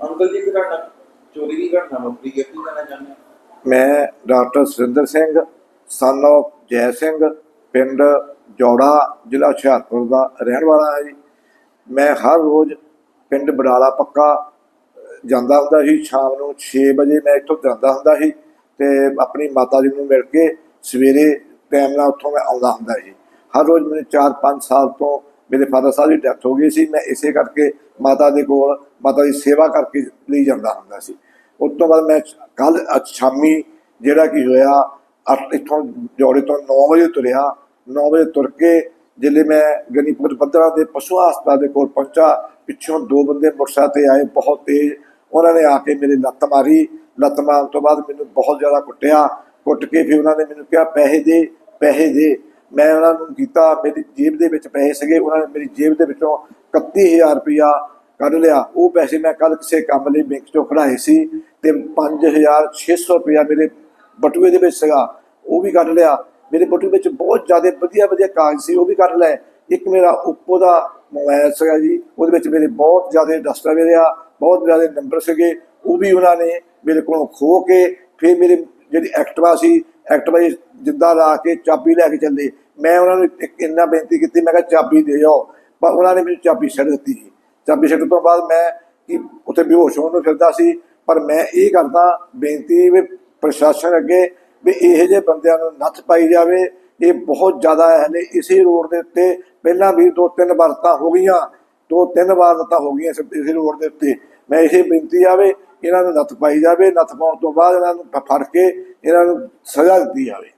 Uncle ਜੀ ਘਟਨਾ ਚੋਰੀ ਦੀ ਘਟਨਾ ਵਾਪਰੀ ਹੈ, ਕੀ ਕਹਿਣਾ ਚਾਹੁੰਦੇ ਮੈਂ doctor Surinder Singh son of Jai Singh, ਪਿੰਡ ਜੋੜਾ, ਜ਼ਿਲ੍ਹਾ ਹੁਸ਼ਿਆਰਪੁਰ ਦਾ ਰਹਿਣ ਵਾਲਾ ਹਾਂ ਜੀ। ਮੈਂ ਹਰ ਰੋਜ਼ ਪਿੰਡ ਬਡਾਲਾ ਪੱਕਾ ਜਾਂਦਾ ਹੁੰਦਾ ਸੀ। ਸ਼ਾਮ ਨੂੰ 6 ਵਜੇ ਮੈਂ ਇੱਥੋਂ ਜਾਂਦਾ ਹੁੰਦਾ ਸੀ ਤੇ ਆਪਣੀ ਮਾਤਾ ਜੀ ਨੂੰ ਮਿਲ ਕੇ ਸਵੇਰੇ ਟਾਈਮ ਨਾਲ ਉੱਥੋਂ ਮੈਂ ਆਉਂਦਾ ਹੁੰਦਾ ਸੀ। ਹਰ ਰੋਜ਼ ਮੈਨੂੰ 4-5 ਸਾਲ ਤੋਂ ਮੇਰੇ ਫਾਦਰ ਸਾਹਿਬ ਦੀ ਡੈਥ ਹੋ ਗਈ ਸੀ, ਮੈਂ ਇਸੇ ਕਰਕੇ ਮਾਤਾ ਦੇ ਕੋਲ, ਮਾਤਾ ਦੀ ਸੇਵਾ ਕਰਕੇ ਲਈ ਜਾਂਦਾ ਹੁੰਦਾ ਸੀ। ਉਸ ਤੋਂ ਬਾਅਦ ਮੈਂ ਕੱਲ ਸ਼ਾਮੀ ਜਿਹੜਾ ਕੀ ਹੋਇਆ, ਅੱਠ ਇੱਥੋਂ ਜੋੜੇ ਤੋਂ 9 ਵਜੇ ਤੁਰਿਆ 9 ਵਜੇ ਤੁਰ ਕੇ ਜਿਲੇ ਮੈਂ ਗਨੀਪੁਰ ਪੱਧਰਾਂ ਦੇ ਪਸ਼ੂ ਹਸਪਤਾਲ ਦੇ ਕੋਲ ਪਹੁੰਚਾ, ਪਿੱਛੋਂ ਦੋ ਬੰਦੇ ਮੋਟਰਸਾਈਕਲ ਤੇ ਆਏ, ਬਹੁਤ ਤੇਜ਼। ਉਹਨਾਂ ਨੇ ਆ ਕੇ ਮੇਰੇ ਲੱਤ ਮਾਰੀ। ਲੱਤ ਮਾਰਨ ਤੋਂ ਬਾਅਦ ਮੈਨੂੰ ਬਹੁਤ ਜ਼ਿਆਦਾ ਕੁੱਟਿਆ। ਕੁੱਟ ਕੇ ਫਿਰ ਉਹਨਾਂ ਨੇ ਮੈਨੂੰ ਕਿਹਾ, ਪੈਸੇ ਦੇ ਪੈਸੇ ਦੇ। ਮੈਂ ਉਹਨਾਂ ਨੂੰ ਕੀਤਾ, ਮੇਰੀ ਜੇਬ ਦੇ ਵਿੱਚ ਪੈਸੇ ਸੀਗੇ, ਉਹਨਾਂ ਨੇ ਮੇਰੀ ਜੇਬ ਦੇ ਵਿੱਚੋਂ 31000 ਰੁਪਇਆ ਕੱਢ ਲਿਆ। ਉਹ ਪੈਸੇ ਮੈਂ ਕੱਲ ਕਿਸੇ ਕੰਮ ਲਈ ਬੈਂਕ ਚੋਂ ਕਢਾਏ ਸੀ ਤੇ 5600 ਰੁਪਇਆ ਮੇਰੇ ਬਟੂਏ ਦੇ ਵਿੱਚ ਸੀਗਾ। ਉਹ ਵੀ ਕੱਢ ਲਿਆ। ਮੇਰੇ ਬਟੂਏ ਵਿੱਚ ਬਹੁਤ ਜ਼ਿਆਦਾ ਵਧੀਆ ਵਧੀਆ ਕਾਗਜ਼ ਸੀ, ਉਹ ਵੀ ਕੱਢ ਲਏ। ਇੱਕ ਮੇਰਾ ਓਪੋ ਦਾ ਮੋਬਾਈਲ ਸੀਗਾ ਜੀ, ਉਹਦੇ ਵਿੱਚ ਮੇਰੇ ਬਹੁਤ ਜ਼ਿਆਦਾ ਦਸਤਾਵੇਜ਼ ਆ ਬਹੁਤ ਜ਼ਿਆਦਾ ਨੰਬਰ ਸੀਗੇ। ਉਹ ਵੀ ਉਹਨਾਂ ਨੇ ਮੇਰੇ ਕੋਲੋਂ ਖੋ ਕੇ, ਫਿਰ ਮੇਰੇ ਜਿਹੜੀ ਐਕਟਵਾ ਸੀ ਐਕਟ ਵਾਈ ਜਿੱਦਾਂ ਲਾ ਕੇ ਚਾਬੀ ਲੈ ਕੇ ਚੱਲੇ, ਮੈਂ ਉਹਨਾਂ ਨੂੰ ਇੱਕ ਇੰਨਾ ਬੇਨਤੀ ਕੀਤੀ, ਮੈਂ ਕਿਹਾ ਚਾਬੀ ਦੇ ਜਾਓ ਪਰ ਉਹਨਾਂ ਨੇ ਮੈਨੂੰ ਚਾਬੀ ਛੱਡ ਦਿੱਤੀ ਸੀ ਚਾਬੀ ਛੱਡਣ ਤੋਂ ਬਾਅਦ ਮੈਂ ਕਿ ਉੱਥੇ ਬੇਹੋਸ਼ ਹੋਣ ਨੂੰ ਫਿਰਦਾ ਸੀ, ਪਰ ਮੈਂ ਇਹ ਕਰਦਾ ਬੇਨਤੀ ਵੀ ਪ੍ਰਸ਼ਾਸਨ ਅੱਗੇ ਵੀ ਇਹੋ ਜਿਹੇ ਬੰਦਿਆਂ ਨੂੰ ਨੱਥ ਪਾਈ ਜਾਵੇ। ਇਹ ਬਹੁਤ ਜ਼ਿਆਦਾ ਹੈ ਹਲੇ ਇਸੇ ਰੋਡ ਦੇ ਉੱਤੇ ਪਹਿਲਾਂ ਵੀ ਦੋ ਤਿੰਨ ਵਾਰ ਤਾਂ ਹੋ ਗਈਆਂ, ਦੋ ਤਿੰਨ ਵਾਰ ਤਾਂ ਹੋ ਗਈਆਂ ਇਸ- ਇਸੇ ਰੋਡ ਦੇ ਉੱਤੇ। ਮੈਂ ਇਹ ਬੇਨਤੀ ਆਵੇ ਇਹਨਾਂ ਨੂੰ ਨੱਥ ਪਾਈ ਜਾਵੇ, ਨੱਥ ਪਾਉਣ ਤੋਂ ਬਾਅਦ ਇਹਨਾਂ ਨੂੰ ਫੜ ਕੇ ਇਹਨਾਂ ਨੂੰ ਸਜ਼ਾ ਦਿੱਤੀ ਜਾਵੇ।